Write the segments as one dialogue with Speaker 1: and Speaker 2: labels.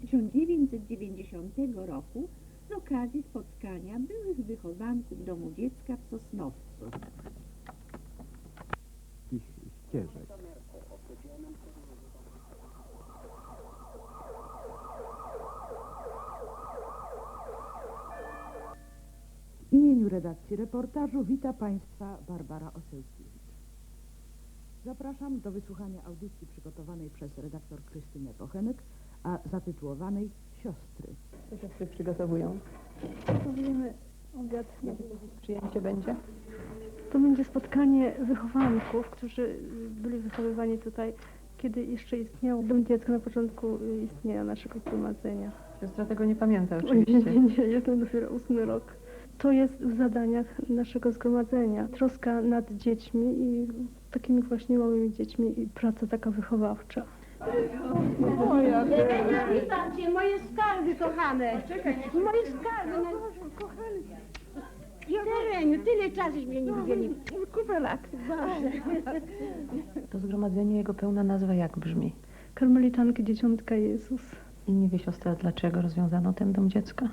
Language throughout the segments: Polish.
Speaker 1: 1990 roku z okazji spotkania byłych wychowanków Domu Dziecka w Sosnowcu.
Speaker 2: ścieżek.
Speaker 3: W imieniu redakcji reportażu wita Państwa Barbara Osełkiewicz. Zapraszam do wysłuchania audycji przygotowanej przez redaktor Krystynę Kochenek, a zatytułowanej Siostry.
Speaker 4: Co siostry przygotowują?
Speaker 5: Powiemy obiad.
Speaker 4: Przyjęcie będzie?
Speaker 5: To będzie spotkanie wychowanków, którzy byli wychowywani tutaj, kiedy jeszcze istniał Dom Dziecka na początku istnienia naszego zgromadzenia.
Speaker 4: Siostra tego nie pamięta oczywiście.
Speaker 5: nie, nie, jest to dopiero ósmy rok. To jest w zadaniach naszego zgromadzenia. Troska nad dziećmi i takimi właśnie małymi dziećmi i praca taka wychowawcza.
Speaker 6: Witam cię, moje skarby kochane. Moje skarby, no, kochane. Tereniu, tyle czasu mnie nie widzieli. Kupę lat.
Speaker 4: To zgromadzenie, jego pełna nazwa jak brzmi?
Speaker 5: Karmelitanki Dzieciątka Jezus.
Speaker 4: I nie wie siostra, dlaczego rozwiązano ten dom dziecka?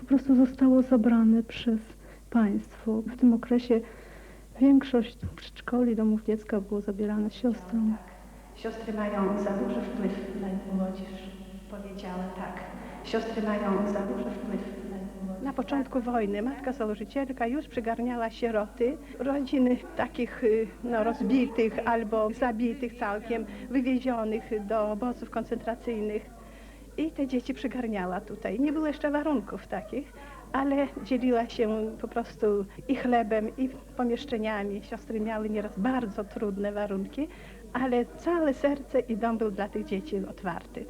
Speaker 5: po prostu zostało zabrane przez państwo. W tym okresie większość przedszkoli, domów dziecka było zabierane siostrą.
Speaker 7: Siostry mają za duży wpływ na młodzież. Powiedziała tak. Siostry mają za duży wpływ na młodzież. Na początku wojny matka założycielka już przygarniała sieroty, rodziny takich y, no, rozbitych albo zabitych całkiem, wywiezionych do obozów koncentracyjnych. I te dzieci przygarniała tutaj. Nie było jeszcze warunków takich, ale dzieliła się po prostu i chlebem, i pomieszczeniami. Siostry miały nieraz bardzo trudne warunki, ale całe serce i dom był dla tych dzieci otwarty.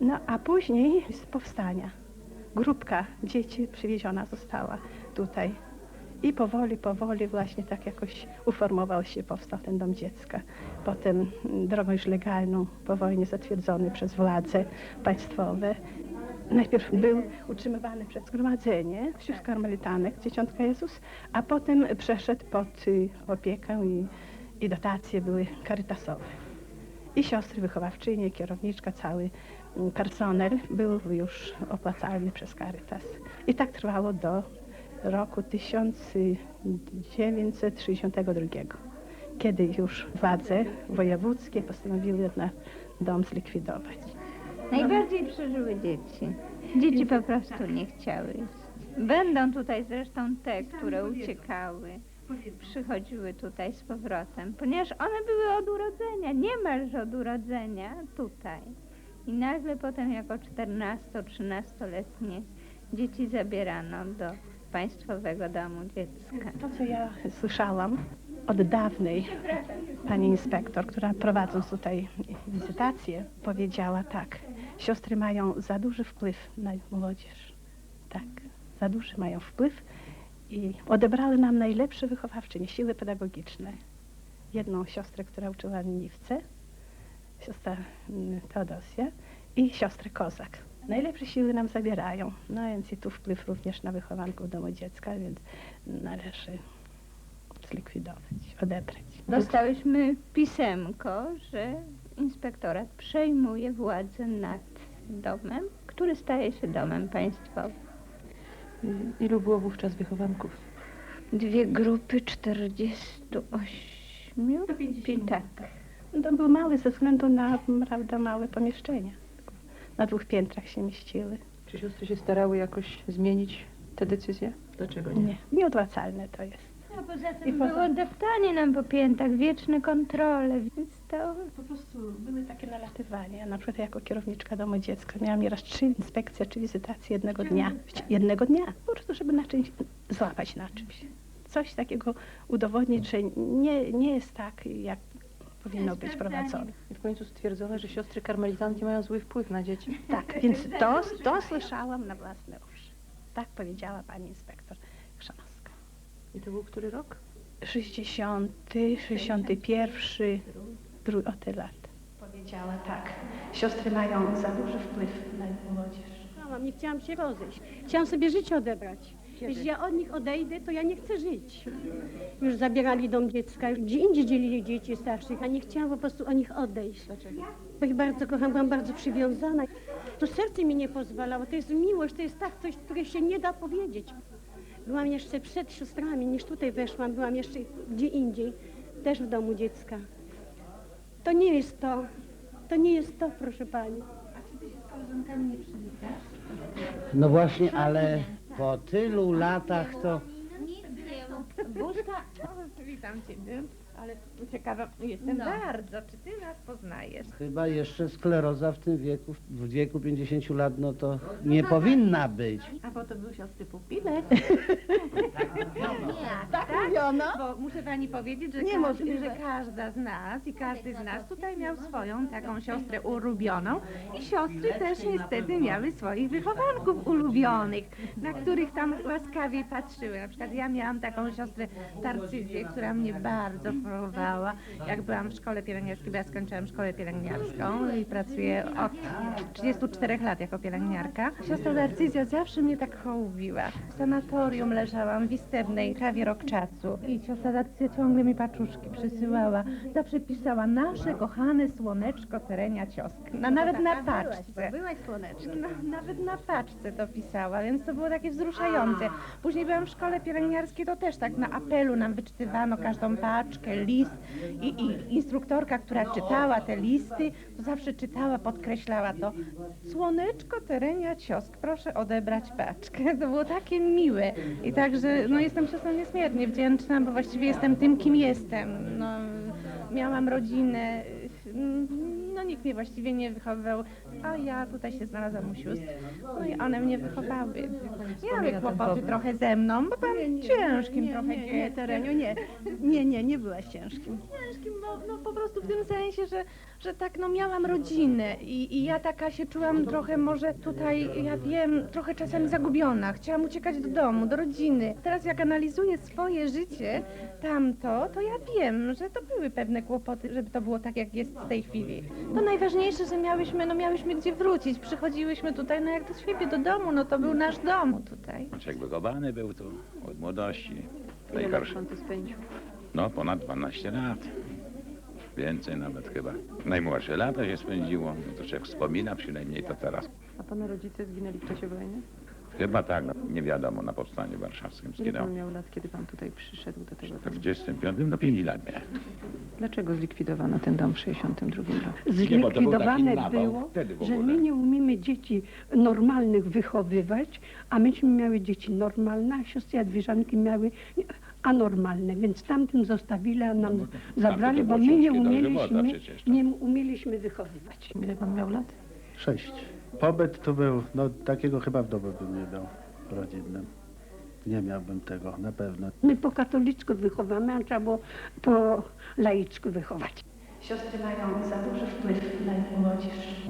Speaker 7: No a później z powstania grupka dzieci przywieziona została tutaj. I powoli, powoli właśnie tak jakoś uformował się, powstał ten dom dziecka. Potem drogą już legalną, po wojnie zatwierdzony przez władze państwowe. Najpierw był utrzymywany przez zgromadzenie wśród karmelitanek, Dzieciątka Jezus, a potem przeszedł pod y, opiekę i, i dotacje były karytasowe. I siostry wychowawczynie, kierowniczka, cały personel był już opłacalny przez Caritas. I tak trwało do roku 1962, kiedy już władze wojewódzkie postanowiły na dom zlikwidować.
Speaker 8: Najbardziej przeżyły dzieci. Dzieci po prostu nie chciały. Będą tutaj zresztą te, które uciekały, przychodziły tutaj z powrotem, ponieważ one były od urodzenia, niemalże od urodzenia tutaj. I nagle potem jako 14-13-letnie dzieci zabierano do Państwowego Domu Dziecka.
Speaker 7: To, co ja słyszałam od dawnej pani inspektor, która prowadząc tutaj wizytację, powiedziała tak. Siostry mają za duży wpływ na młodzież. Tak, za duży mają wpływ i odebrały nam najlepsze wychowawczynie, siły pedagogiczne. Jedną siostrę, która uczyła Niwce, siostra mm, Teodosia i siostrę Kozak. Najlepsze siły nam zabierają. No więc i tu wpływ również na wychowanków domu dziecka, więc należy zlikwidować, odebrać.
Speaker 8: Dostałyśmy pisemko, że inspektorat przejmuje władzę nad domem, który staje się domem państwowym.
Speaker 4: Ilu było wówczas wychowanków?
Speaker 8: Dwie grupy 48?
Speaker 7: Do 50.
Speaker 8: Tak.
Speaker 7: To był mały ze względu na prawda, małe pomieszczenia. Na dwóch piętrach się mieściły.
Speaker 4: Czy siostry się starały jakoś zmienić te decyzje? Dlaczego nie?
Speaker 7: Nie, nieodwracalne to jest.
Speaker 8: A poza
Speaker 7: I
Speaker 8: tym
Speaker 7: poza-
Speaker 8: było deptanie nam po piętach, wieczne kontrole, więc to
Speaker 7: Po prostu były takie nalatywania. Ja na przykład jako kierowniczka domu dziecka miałam nieraz trzy inspekcje czy wizytacje jednego dnia. Jednego dnia. Po prostu, żeby na czymś złapać na czymś. Coś takiego udowodnić, że nie, nie jest tak, jak powinno być prowadzone.
Speaker 4: I w końcu stwierdzono, że siostry karmelitanki mają zły wpływ na dzieci.
Speaker 7: Tak, więc to, to słyszałam na własne uszy. Tak powiedziała pani inspektor Chrzanowska.
Speaker 4: I to był który rok?
Speaker 7: 60, 61, dru, o te lat. Powiedziała tak. Siostry mają za duży wpływ na młodzież.
Speaker 6: Mama, nie chciałam się rozejść. Chciałam sobie życie odebrać. Jeśli ja od nich odejdę, to ja nie chcę żyć. Już zabierali dom dziecka, gdzie indziej dzielili dzieci starszych, a nie chciałam po prostu o nich odejść.
Speaker 4: Dlaczego?
Speaker 6: bo ich bardzo kocham, byłam bardzo przywiązana. To serce mi nie pozwalało, to jest miłość, to jest tak coś, które się nie da powiedzieć. Byłam jeszcze przed siostrami, niż tutaj weszłam, byłam jeszcze gdzie indziej, też w domu dziecka. To nie jest to, to nie jest to, proszę pani.
Speaker 9: No właśnie, ale po tylu latach to...
Speaker 10: Witam Ciebie, ale ciekawa jestem bardzo, czy Ty nas poznajesz?
Speaker 9: Chyba jeszcze skleroza w tym wieku, w wieku 50 lat, no to nie powinna być.
Speaker 10: A bo to były siostry Pupilek.
Speaker 6: Tak mówiono?
Speaker 10: Bo muszę Pani powiedzieć, że,
Speaker 6: Niemożliwe.
Speaker 10: każdy, że każda z nas i każdy z nas tutaj miał swoją taką siostrę ulubioną i siostry też niestety miały swoich wychowanków ulubionych, na których tam łaskawie patrzyły. Na przykład ja miałam taką siostrę Tarcyzję, która mnie bardzo chorowała. Jak byłam w szkole pielęgniarskiej, bo ja skończyłam szkołę pielęgniarską i pracuję od 34 lat jako pielęgniarka. Siostra Tarcyzja zawsze mnie tak hołubiła. W sanatorium leżałam w Istebnej prawie rok czasu i siostra Tarcyzja ciągle mi paczuszki przysyłała. Zawsze pisała nasze kochane słoneczko Terenia Ciosk. No, nawet na paczce.
Speaker 6: Byłaś słoneczna.
Speaker 10: No, nawet na paczce to pisała, więc to było takie wzruszające. Później byłam w szkole pielęgniarskiej, to też tak na apelu nam wyczytywano każdą paczkę, list i, i instruktorka, która czytała te listy, to zawsze czytała, podkreślała to. Słoneczko Terenia Ciosk, proszę odebrać paczkę. To było takie miłe i także no, jestem siostrą niesmiernie wdzięczna, bo właściwie jestem tym, kim jestem. No, miałam rodzinę, nikt mnie właściwie nie wychowywał, a ja tutaj się znalazłam u sióstr. No i one mnie wychowały. Miały kłopoty trochę ze mną, bo byłam ciężkim trochę
Speaker 6: nie, nie. Tereniu, nie. Nie, nie, nie byłaś ciężkim.
Speaker 10: Bo no, po prostu w tym sensie, że, że tak no miałam rodzinę i, i ja taka się czułam trochę może tutaj, ja wiem, trochę czasami zagubiona. Chciałam uciekać do domu, do rodziny. Teraz jak analizuję swoje życie, tamto, to ja wiem, że to były pewne kłopoty, żeby to było tak, jak jest w tej chwili. To najważniejsze, że miałyśmy, no miałyśmy gdzie wrócić. Przychodziłyśmy tutaj, no jak do siebie, do domu, no to był nasz dom tutaj.
Speaker 11: Jak wychowany był tu od młodości.
Speaker 4: Ile lat
Speaker 11: Najgorsze.
Speaker 4: pan tu spędził?
Speaker 11: No ponad 12 lat. Więcej nawet chyba. Najmłodsze lata się spędziło. No to się wspomina przynajmniej to teraz.
Speaker 4: A pana rodzice zginęli w czasie wojny?
Speaker 11: Chyba tak, no, nie wiadomo, na powstaniu warszawskim
Speaker 4: Ile
Speaker 11: zginął.
Speaker 4: pan miał lat, kiedy pan tutaj przyszedł do tego
Speaker 11: W
Speaker 4: domu?
Speaker 11: 45, no 5 lat miałem.
Speaker 4: Dlaczego zlikwidowano ten dom w 62 roku?
Speaker 12: Zlikwidowane
Speaker 11: nawał
Speaker 12: było,
Speaker 11: wtedy w
Speaker 12: że
Speaker 11: ogóle.
Speaker 12: my nie umiemy dzieci normalnych wychowywać, a myśmy miały dzieci normalne, a siostry Jadwiżanki miały anormalne, więc tamtym zostawili, a nam zabrali,
Speaker 11: to
Speaker 12: bo
Speaker 11: było
Speaker 12: my nie
Speaker 11: ciężkie
Speaker 12: umieliśmy,
Speaker 11: przecież to.
Speaker 12: nie umieliśmy wychowywać.
Speaker 4: Ile pan miał lat?
Speaker 13: Sześć. Pobyt tu był, no takiego chyba w domu bym nie dał rodzinnym. Nie miałbym tego, na pewno.
Speaker 12: My po katolicku wychowamy, a trzeba było po laicku wychować.
Speaker 7: Siostry mają za duży wpływ na młodzież.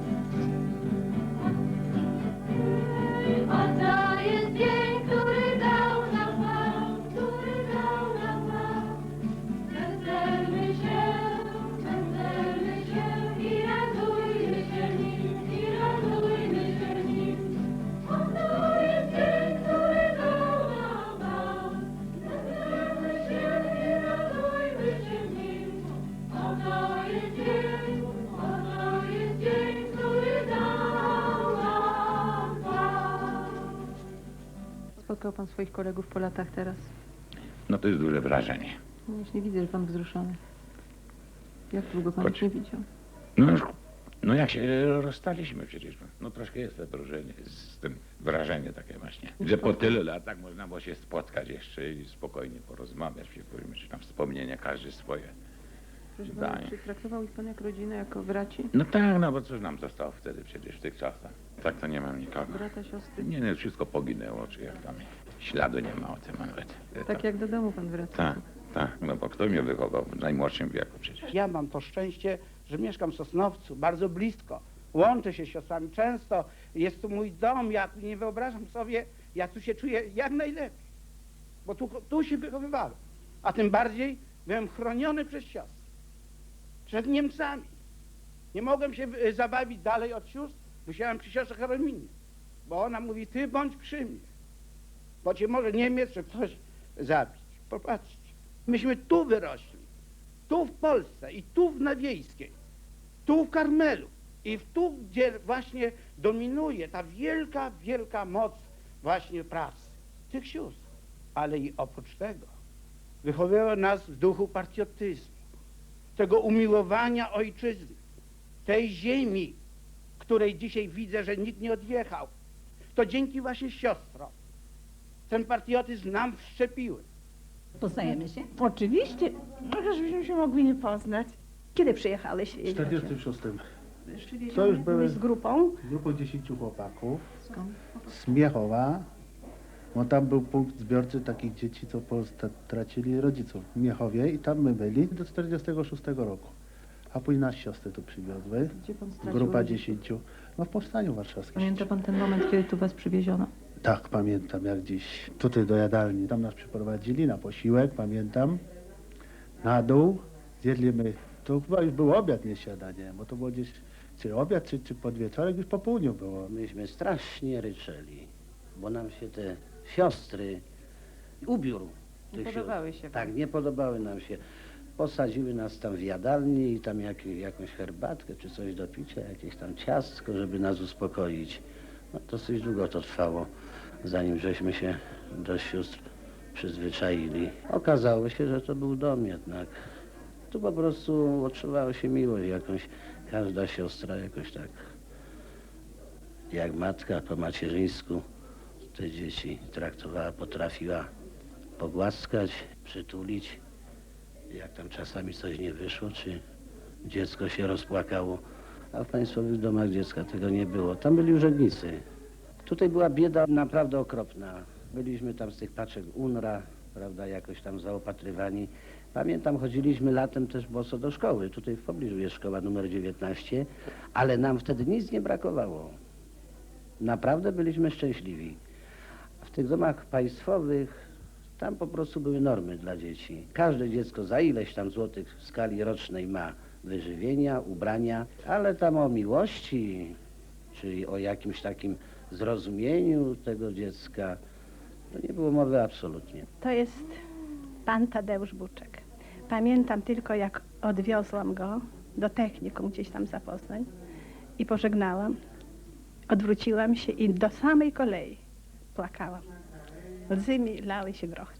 Speaker 14: Oto jest
Speaker 4: Spotkał pan swoich kolegów po latach teraz?
Speaker 11: No to jest duże wrażenie.
Speaker 4: No Właśnie widzę, że pan wzruszony. Jak długo pan ich nie widział?
Speaker 11: No, już- no jak się rozstaliśmy przecież, no troszkę jest to wrażenie, z tym wrażenie takie właśnie, że po tylu latach można było się spotkać jeszcze i spokojnie porozmawiać, powiedzmy, czy tam wspomnienia, każdy swoje.
Speaker 4: Proszę pana, czy traktował ich pan jako rodzinę, jako braci?
Speaker 11: No tak, no bo cóż nam zostało wtedy przecież w tych czasach. Tak to nie mam nikogo.
Speaker 4: Brata, siostry?
Speaker 11: Nie, nie, wszystko poginęło, czy jak tam śladu nie ma o tym nawet.
Speaker 4: Tak jak do domu pan wraca.
Speaker 11: Tak, tak, no bo kto mnie wychował w najmłodszym wieku przecież.
Speaker 15: Ja mam to szczęście, że mieszkam w Sosnowcu, bardzo blisko. Łączę się z siostrami często. Jest tu mój dom. Ja nie wyobrażam sobie, ja tu się czuję jak najlepiej. Bo tu, tu się wychowywałem. A tym bardziej byłem chroniony przez siostry. Przed Niemcami. Nie mogłem się zabawić dalej od sióstr. Musiałem przy siostrze Karolinie. Bo ona mówi, ty bądź przy mnie. Bo cię może Niemiec czy ktoś zabić. Popatrzcie. Myśmy tu wyrośli tu w Polsce i tu w Nawiejskiej, tu w Karmelu. I tu, gdzie właśnie dominuje ta wielka, wielka moc właśnie pracy tych sióstr. Ale i oprócz tego wychowywały nas w duchu patriotyzmu, tego umiłowania ojczyzny, tej ziemi, której dzisiaj widzę, że nikt nie odjechał. To dzięki właśnie siostrom ten patriotyzm nam wszczepiły.
Speaker 7: Poznajemy się?
Speaker 10: Oczywiście. No, żebyśmy się mogli nie poznać.
Speaker 7: Kiedy przyjechałeś?
Speaker 13: W 46.
Speaker 7: To
Speaker 13: już były
Speaker 7: z grupą?
Speaker 13: grupą 10 chłopaków z Miechowa. Bo tam był punkt zbiorczy takich dzieci, co Polsce tracili rodziców w Miechowie i tam my byli do 46 roku. A później nas siostry tu przywiozły.
Speaker 4: Gdzie pan stracił
Speaker 13: Grupa
Speaker 4: rodziców?
Speaker 13: 10. No w Powstaniu Warszawskim.
Speaker 4: Pamięta pan ten moment, kiedy tu was przywieziono?
Speaker 13: Tak, pamiętam jak dziś. Tutaj do jadalni. Tam nas przyprowadzili na posiłek, pamiętam. Na dół. Zjedliśmy, to chyba już był obiad, nie śniadanie, bo to było gdzieś, czy obiad, czy, czy podwieczorek, już po południu było.
Speaker 9: Myśmy strasznie ryczeli, bo nam się te siostry, ubiór
Speaker 4: Nie
Speaker 9: tych
Speaker 4: podobały
Speaker 9: sióstr-
Speaker 4: się wam.
Speaker 9: Tak, nie podobały nam się. Posadziły nas tam w jadalni i tam jak, jakąś herbatkę czy coś do picia, jakieś tam ciastko, żeby nas uspokoić. No, dosyć długo to trwało, zanim żeśmy się do sióstr przyzwyczaili. Okazało się, że to był dom jednak. Tu po prostu odczuwało się miłość jakąś, każda siostra jakoś tak jak matka po macierzyńsku te dzieci traktowała, potrafiła pogłaskać, przytulić. Jak tam czasami coś nie wyszło, czy dziecko się rozpłakało. A w państwowych domach dziecka tego nie było. Tam byli urzędnicy. Tutaj była bieda naprawdę okropna. Byliśmy tam z tych paczek UNRA, prawda, jakoś tam zaopatrywani. Pamiętam, chodziliśmy latem też boso do szkoły. Tutaj w pobliżu jest szkoła numer 19, ale nam wtedy nic nie brakowało. Naprawdę byliśmy szczęśliwi. W tych domach państwowych tam po prostu były normy dla dzieci. Każde dziecko za ileś tam złotych w skali rocznej ma wyżywienia, ubrania, ale tam o miłości, czyli o jakimś takim zrozumieniu tego dziecka, to nie było mowy absolutnie.
Speaker 7: To jest pan Tadeusz Buczek. Pamiętam tylko, jak odwiozłam go do technikum gdzieś tam za Poznań i pożegnałam. Odwróciłam się i do samej kolei płakałam. Łzy lały się grochem.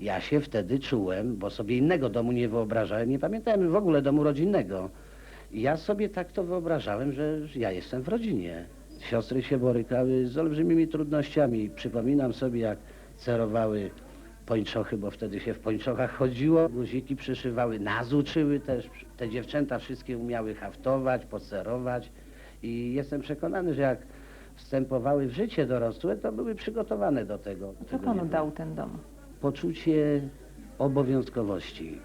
Speaker 9: Ja się wtedy czułem, bo sobie innego domu nie wyobrażałem, nie pamiętałem w ogóle domu rodzinnego. Ja sobie tak to wyobrażałem, że ja jestem w rodzinie. Siostry się borykały z olbrzymimi trudnościami. Przypominam sobie, jak cerowały pończochy, bo wtedy się w pończochach chodziło. Guziki przyszywały, nas uczyły też. Te dziewczęta wszystkie umiały haftować, pocerować. I jestem przekonany, że jak wstępowały w życie dorosłe, to były przygotowane do tego.
Speaker 4: Co
Speaker 9: Tego
Speaker 4: panu dał ten dom?
Speaker 9: poczucie obowiązkowości.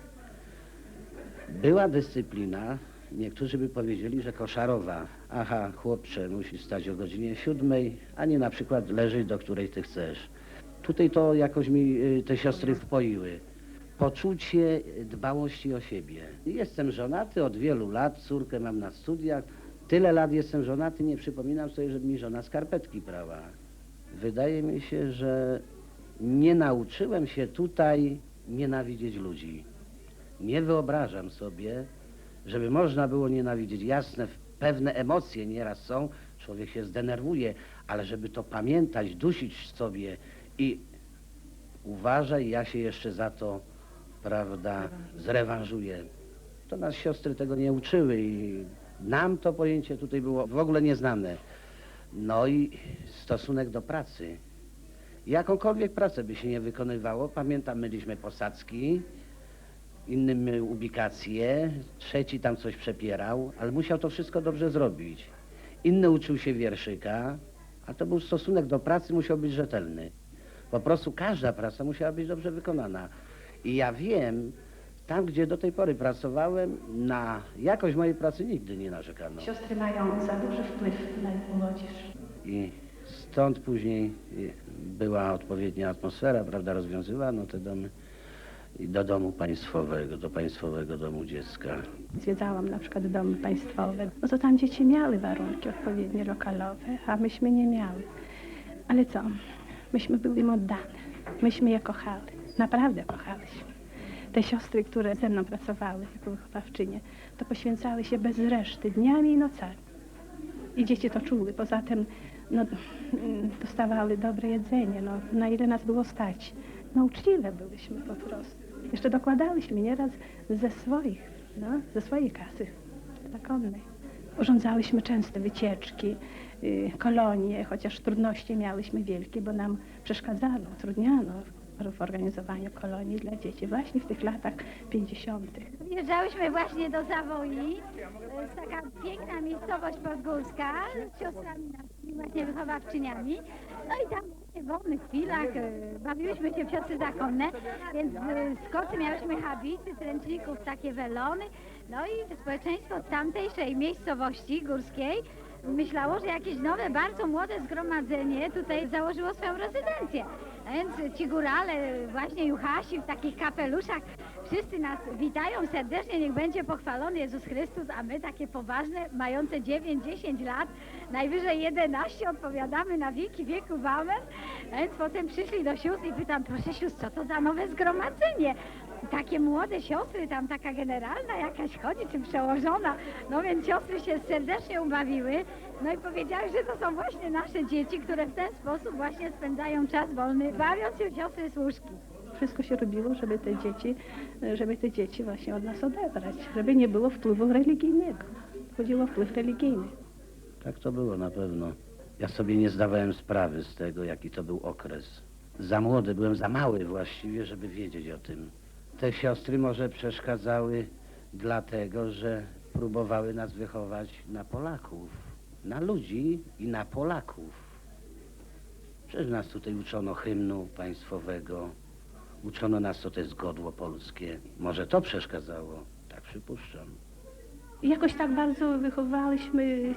Speaker 9: Była dyscyplina, niektórzy by powiedzieli, że koszarowa. Aha, chłopcze, musisz stać o godzinie siódmej, a nie na przykład leżeć, do której ty chcesz. Tutaj to jakoś mi y, te siostry wpoiły. Poczucie dbałości o siebie. Jestem żonaty od wielu lat, córkę mam na studiach. Tyle lat jestem żonaty, nie przypominam sobie, żeby mi żona skarpetki prała. Wydaje mi się, że nie nauczyłem się tutaj nienawidzieć ludzi. Nie wyobrażam sobie, żeby można było nienawidzieć. Jasne, pewne emocje nieraz są, człowiek się zdenerwuje, ale żeby to pamiętać, dusić sobie i uważaj, ja się jeszcze za to, prawda, zrewanżuję. To nas siostry tego nie uczyły i nam to pojęcie tutaj było w ogóle nieznane. No i stosunek do pracy. Jakąkolwiek pracę by się nie wykonywało, pamiętam, myliśmy posadzki, innym mył ubikację, trzeci tam coś przepierał, ale musiał to wszystko dobrze zrobić. Inny uczył się wierszyka, a to był stosunek do pracy, musiał być rzetelny. Po prostu każda praca musiała być dobrze wykonana. I ja wiem, tam gdzie do tej pory pracowałem, na jakość mojej pracy nigdy nie narzekano.
Speaker 7: Siostry mają za duży wpływ na młodzież.
Speaker 9: I stąd później y, była odpowiednia atmosfera, prawda, rozwiązywano te domy i do domu państwowego, do państwowego domu dziecka.
Speaker 7: Zwiedzałam na przykład domy państwowe. No to tam dzieci miały warunki odpowiednie lokalowe, a myśmy nie miały. Ale co? Myśmy były im oddane. Myśmy je kochali. Naprawdę kochaliśmy. Te siostry, które ze mną pracowały jako wychowawczynie, to poświęcały się bez reszty dniami i nocami. I dzieci to czuły. Poza tym no, dostawały dobre jedzenie, no, na ile nas było stać. No uczciwe byliśmy po prostu. Jeszcze dokładałyśmy nieraz ze swoich, no, ze swojej kasy zakonnej. Urządzałyśmy częste wycieczki, y, kolonie, chociaż trudności miałyśmy wielkie, bo nam przeszkadzano, utrudniano w organizowaniu kolonii dla dzieci właśnie w tych latach 50.
Speaker 14: Wjeżdżałyśmy właśnie do Zawoi. To jest taka piękna miejscowość podgórska z siostrami naszymi, właśnie wychowawczyniami. No i tam w wolnych chwilach e, bawiłyśmy się w siostry zakonne, więc e, z kocy miałyśmy habity, z ręczników takie welony. No i społeczeństwo tamtejszej miejscowości górskiej myślało, że jakieś nowe, bardzo młode zgromadzenie tutaj założyło swoją rezydencję. Więc ci górale, właśnie Juchasi w takich kapeluszach, wszyscy nas witają serdecznie, niech będzie pochwalony Jezus Chrystus, a my takie poważne, mające 9-10 lat, najwyżej 11, odpowiadamy na wieki wieków amen. Więc potem przyszli do sióstr i pytam, proszę sióstr, co to za nowe zgromadzenie? Takie młode siostry, tam taka generalna jakaś chodzi, czy przełożona. No więc siostry się serdecznie ubawiły. No i powiedziały, że to są właśnie nasze dzieci, które w ten sposób właśnie spędzają czas wolny, bawiąc się w siostry służki.
Speaker 7: Wszystko się robiło, żeby te dzieci, żeby te dzieci właśnie od nas odebrać, żeby nie było wpływu religijnego. Chodziło o wpływ religijny.
Speaker 9: Tak to było na pewno. Ja sobie nie zdawałem sprawy z tego, jaki to był okres. Za młody, byłem za mały właściwie, żeby wiedzieć o tym. Te siostry może przeszkadzały dlatego, że próbowały nas wychować na Polaków, na ludzi i na Polaków. Przecież nas tutaj uczono hymnu państwowego, uczono nas, co to jest godło polskie. Może to przeszkadzało, tak przypuszczam.
Speaker 7: Jakoś tak bardzo wychowałyśmy,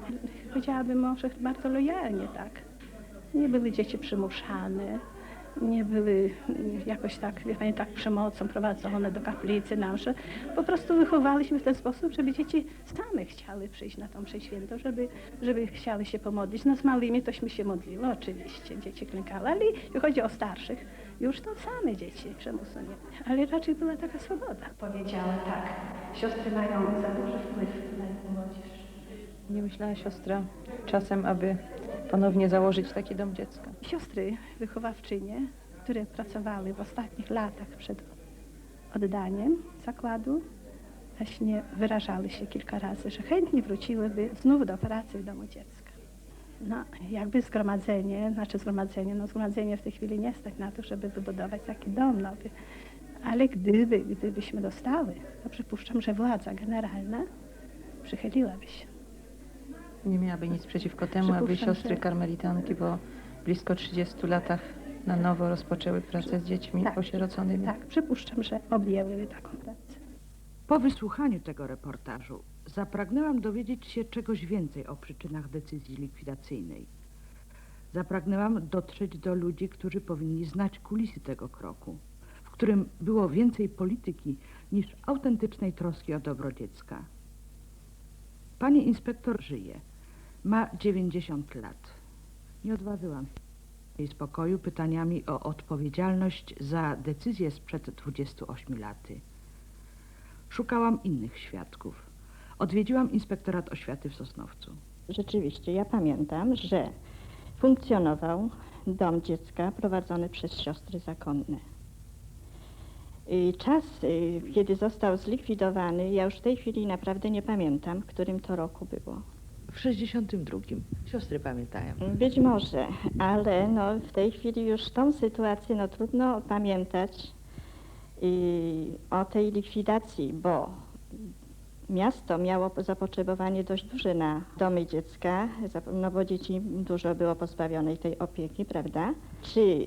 Speaker 7: powiedziałabym może bardzo lojalnie, tak. Nie były dzieci przymuszane, nie były jakoś tak, wie pani, tak przemocą prowadzone do kaplicy nasze. Po prostu wychowałyśmy w ten sposób, żeby dzieci same chciały przyjść na tą mszę świętą, żeby, żeby chciały się pomodlić. No z małymi tośmy się modliły, oczywiście, dzieci klękały, ale jeśli chodzi o starszych, już to same dzieci przymusu nie. Ale raczej była taka swoboda. Powiedziały tak, siostry mają za duży wpływ na młodzież.
Speaker 4: Nie myślała siostra czasem, aby ponownie założyć taki dom dziecka.
Speaker 7: Siostry wychowawczynie, które pracowały w ostatnich latach przed oddaniem zakładu, właśnie wyrażały się kilka razy, że chętnie wróciłyby znów do pracy w domu dziecka. No, jakby zgromadzenie, znaczy zgromadzenie, no zgromadzenie w tej chwili nie stać na to, żeby wybudować taki dom nowy. Ale gdyby, gdybyśmy dostały, to przypuszczam, że władza generalna przychyliłaby się.
Speaker 4: Nie miałaby nic przeciwko temu, aby
Speaker 7: Przypuszczam,
Speaker 4: siostry
Speaker 7: że-
Speaker 4: karmelitanki po blisko 30 latach na nowo rozpoczęły pracę z dziećmi
Speaker 7: Tak.
Speaker 4: osieroconymi.
Speaker 7: Tak, przypuszczam, że objęłyby taką pracę.
Speaker 3: Po wysłuchaniu tego reportażu zapragnęłam dowiedzieć się czegoś więcej o przyczynach decyzji likwidacyjnej. Zapragnęłam dotrzeć do ludzi, którzy powinni znać kulisy tego kroku, w którym było więcej polityki niż autentycznej troski o dobro dziecka. Pani inspektor żyje. Ma 90 lat. Nie odważyłam jej spokoju pytaniami o odpowiedzialność za decyzję sprzed 28 laty. Szukałam innych świadków. Odwiedziłam inspektorat oświaty w Sosnowcu.
Speaker 16: Rzeczywiście, ja pamiętam, że funkcjonował dom dziecka prowadzony przez siostry zakonne. Czas, y, kiedy został zlikwidowany, ja już w tej chwili naprawdę nie pamiętam, w którym to roku było.
Speaker 3: W 62. Siostry pamiętają.
Speaker 16: Być może, ale no, w tej chwili już tą sytuację no, trudno pamiętać i o tej likwidacji, bo miasto miało zapotrzebowanie dość duże na domy dziecka, no bo dzieci dużo było pozbawionej tej opieki, prawda? Czy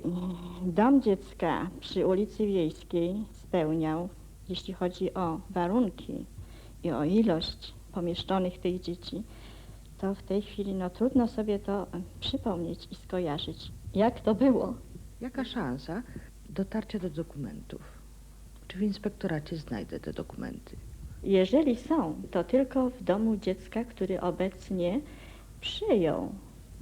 Speaker 16: dom dziecka przy ulicy Wiejskiej spełniał, jeśli chodzi o warunki i o ilość pomieszczonych tych dzieci, to w tej chwili no, trudno sobie to przypomnieć i skojarzyć, jak to było.
Speaker 3: Jaka szansa dotarcia do dokumentów? Czy w inspektoracie znajdę te dokumenty?
Speaker 16: Jeżeli są, to tylko w domu dziecka, który obecnie przyjął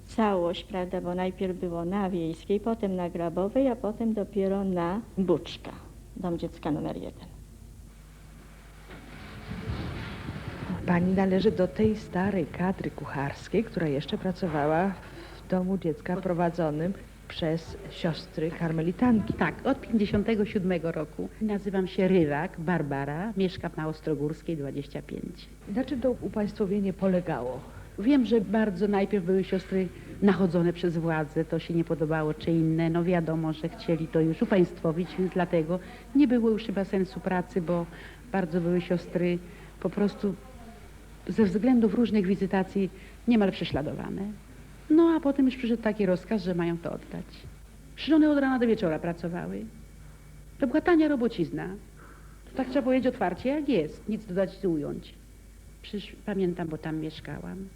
Speaker 16: całość, prawda, bo najpierw było na Wiejskiej, potem na Grabowej, a potem dopiero na Buczka, dom dziecka numer jeden.
Speaker 3: Pani należy do tej starej kadry kucharskiej, która jeszcze pracowała w domu dziecka prowadzonym przez siostry karmelitanki.
Speaker 17: Tak, od 57 roku. Nazywam się Rywak, Barbara, mieszkam na Ostrogórskiej 25.
Speaker 3: Na czym to upaństwowienie polegało?
Speaker 17: Wiem, że bardzo najpierw były siostry nachodzone przez władze, to się nie podobało, czy inne. No wiadomo, że chcieli to już upaństwowić, więc dlatego nie było już chyba sensu pracy, bo bardzo były siostry po prostu ze względów różnych wizytacji niemal prześladowane. No a potem już przyszedł taki rozkaz, że mają to oddać. One od rana do wieczora pracowały. To była tania robocizna. To tak trzeba powiedzieć otwarcie, jak jest, nic dodać i ująć. Przecież pamiętam, bo tam mieszkałam.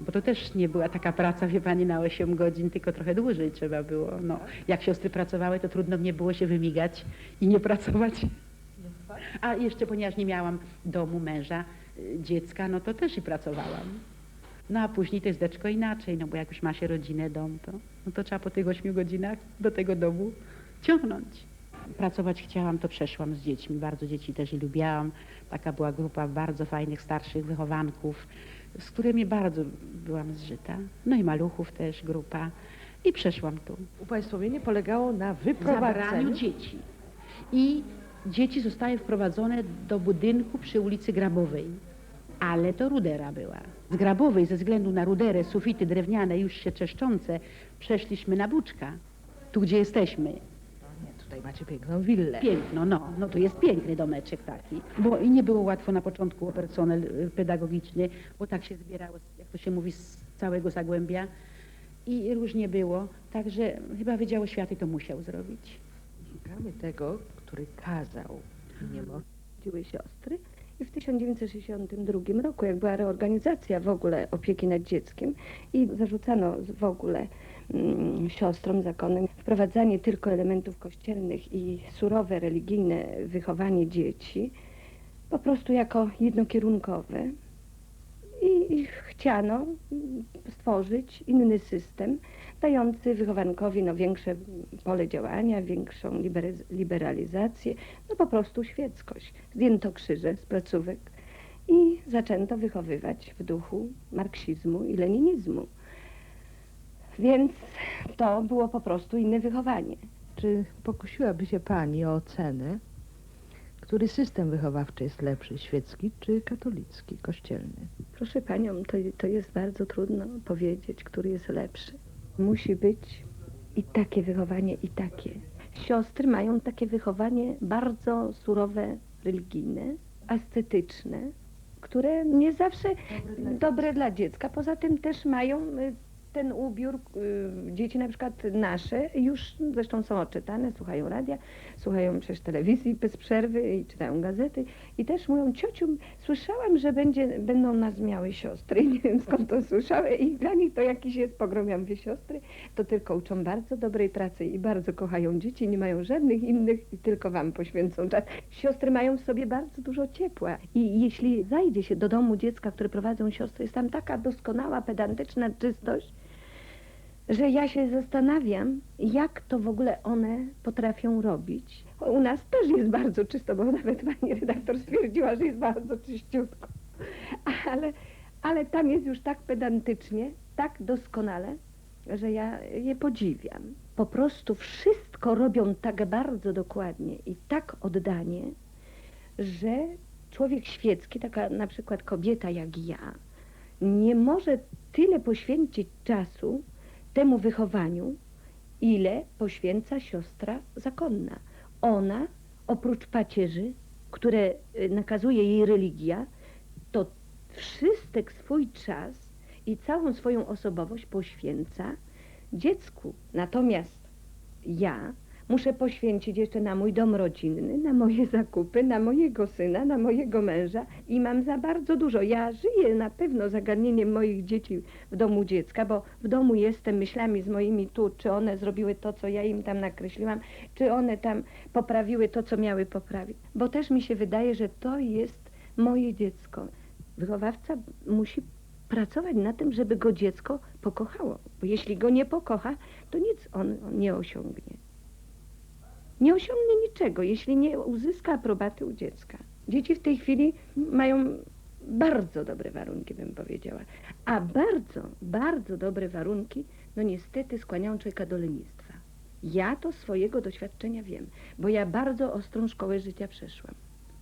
Speaker 17: Bo to też nie była taka praca, wie pani, na 8 godzin, tylko trochę dłużej trzeba było. No, jak siostry pracowały, to trudno mnie było się wymigać i nie pracować. A jeszcze ponieważ nie miałam domu, męża, dziecka, no to też i pracowałam. No a później to jest deczko inaczej, no bo jak już ma się rodzinę, dom, to, no to trzeba po tych 8 godzinach do tego domu ciągnąć. Pracować chciałam, to przeszłam z dziećmi. Bardzo dzieci też i lubiałam. Taka była grupa bardzo fajnych, starszych wychowanków, z którymi bardzo byłam zżyta. No i maluchów też grupa. I przeszłam tu.
Speaker 3: Upaństwowienie polegało na wyprowadzeniu
Speaker 17: dzieci. I dzieci zostały wprowadzone do budynku przy ulicy Grabowej. Ale to rudera była. Z Grabowej, ze względu na ruderę, sufity drewniane już się czeszczące, przeszliśmy na Buczka, tu gdzie jesteśmy.
Speaker 3: Nie, tutaj macie piękną willę.
Speaker 17: Piękno, no, no to jest piękny domeczek taki. Bo i nie było łatwo na początku o personel y, pedagogiczny, bo tak się zbierało, jak to się mówi, z całego Zagłębia i różnie było. Także chyba Wydział Oświaty to musiał zrobić.
Speaker 3: Szukamy tego, który kazał. Nie mo-
Speaker 18: Były siostry i w 1962 roku, jak była reorganizacja w ogóle opieki nad dzieckiem i zarzucano w ogóle mm, siostrom zakonnym wprowadzanie tylko elementów kościelnych i surowe religijne wychowanie dzieci, po prostu jako jednokierunkowe. I, i chciano mm, stworzyć inny system, dający wychowankowi no, większe pole działania, większą liberaliz- liberalizację, no po prostu świeckość. Zdjęto krzyże z placówek i zaczęto wychowywać w duchu marksizmu i leninizmu. Więc to było po prostu inne wychowanie.
Speaker 3: Czy pokusiłaby się Pani o ocenę, który system wychowawczy jest lepszy, świecki czy katolicki, kościelny?
Speaker 18: Proszę Panią, to, to jest bardzo trudno powiedzieć, który jest lepszy. Musi być i takie wychowanie, i takie. Siostry mają takie wychowanie bardzo surowe, religijne, ascetyczne, które nie zawsze dobre dla dziecka. Poza tym też mają y, ten ubiór, y, dzieci na przykład nasze już zresztą są odczytane, słuchają radia, słuchają przecież telewizji bez przerwy i czytają gazety. I też mówią, ciociu, słyszałam, że będzie, będą nas miały siostry, nie wiem skąd to słyszały i dla nich to jakiś jest pogrom, ja mówię, siostry to tylko uczą bardzo dobrej pracy i bardzo kochają dzieci, nie mają żadnych innych i tylko wam poświęcą czas. Siostry mają w sobie bardzo dużo ciepła. I jeśli zajdzie się do domu dziecka, które prowadzą siostry, jest tam taka doskonała, pedantyczna czystość, że ja się zastanawiam, jak to w ogóle one potrafią robić. U nas też jest bardzo czysto, bo nawet pani redaktor stwierdziła, że jest bardzo czyściutko. Ale, ale tam jest już tak pedantycznie, tak doskonale, że ja je podziwiam. Po prostu wszystko robią tak bardzo dokładnie i tak oddanie, że człowiek świecki, taka na przykład kobieta jak ja, nie może tyle poświęcić czasu temu wychowaniu, ile poświęca siostra zakonna. Ona, oprócz pacierzy, które y, nakazuje jej religia, to wszystek swój czas i całą swoją osobowość poświęca dziecku. Natomiast ja muszę poświęcić jeszcze na mój dom rodzinny, na moje zakupy, na mojego syna, na mojego męża i mam za bardzo dużo. Ja żyję na pewno zagadnieniem moich dzieci w domu dziecka, bo w domu jestem myślami z moimi tu, czy one zrobiły to, co ja im tam nakreśliłam, czy one tam poprawiły to, co miały poprawić. Bo też mi się wydaje, że to jest moje dziecko. Wychowawca musi pracować na tym, żeby go dziecko pokochało. Bo jeśli go nie pokocha, to nic on nie osiągnie. Nie osiągnie niczego, jeśli nie uzyska aprobaty u dziecka. Dzieci w tej chwili mają bardzo dobre warunki, bym powiedziała. A bardzo, bardzo dobre warunki, no niestety skłaniają człowieka do lenistwa. Ja to swojego doświadczenia wiem, bo ja bardzo ostrą szkołę życia przeszłam.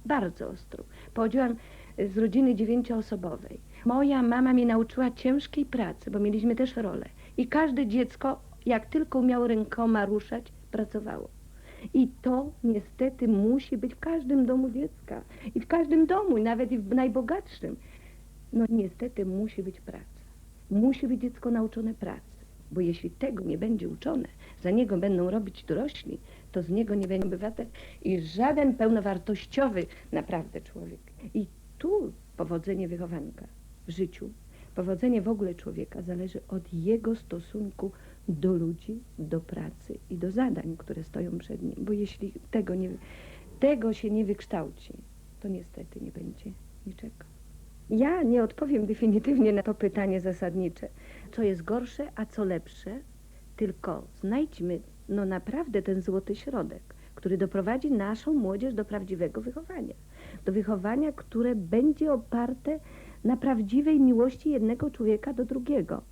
Speaker 18: Bardzo ostrą. Pochodziłam z rodziny dziewięcioosobowej. Moja mama mnie nauczyła ciężkiej pracy, bo mieliśmy też rolę. I każde dziecko, jak tylko umiało rękoma ruszać, pracowało. I to niestety musi być w każdym domu dziecka. I w każdym domu, nawet i w najbogatszym. No niestety musi być praca. Musi być dziecko nauczone pracy. Bo jeśli tego nie będzie uczone, za niego będą robić dorośli, to z niego nie będzie obywatel i żaden pełnowartościowy naprawdę człowiek. I tu powodzenie wychowanka w życiu, powodzenie w ogóle człowieka zależy od jego stosunku do ludzi, do pracy i do zadań, które stoją przed nim. Bo jeśli tego, nie, tego się nie wykształci, to niestety nie będzie niczego. Ja nie odpowiem definitywnie na to pytanie zasadnicze, co jest gorsze, a co lepsze, tylko znajdźmy no naprawdę ten złoty środek, który doprowadzi naszą młodzież do prawdziwego wychowania. Do wychowania, które będzie oparte na prawdziwej miłości jednego człowieka do drugiego.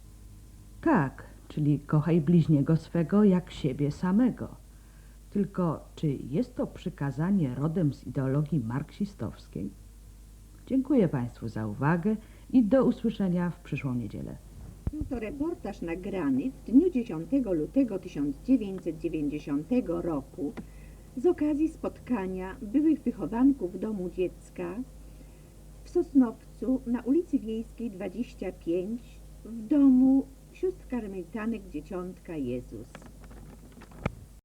Speaker 3: Tak, czyli kochaj bliźniego swego jak siebie samego. Tylko czy jest to przykazanie rodem z ideologii marksistowskiej? Dziękuję Państwu za uwagę i do usłyszenia w przyszłą niedzielę.
Speaker 1: Był to reportaż nagrany w dniu 10 lutego 1990 roku z okazji spotkania byłych wychowanków Domu Dziecka w Sosnowcu na ulicy Wiejskiej 25 w domu sióstr karmelitanek Dzieciątka Jezus.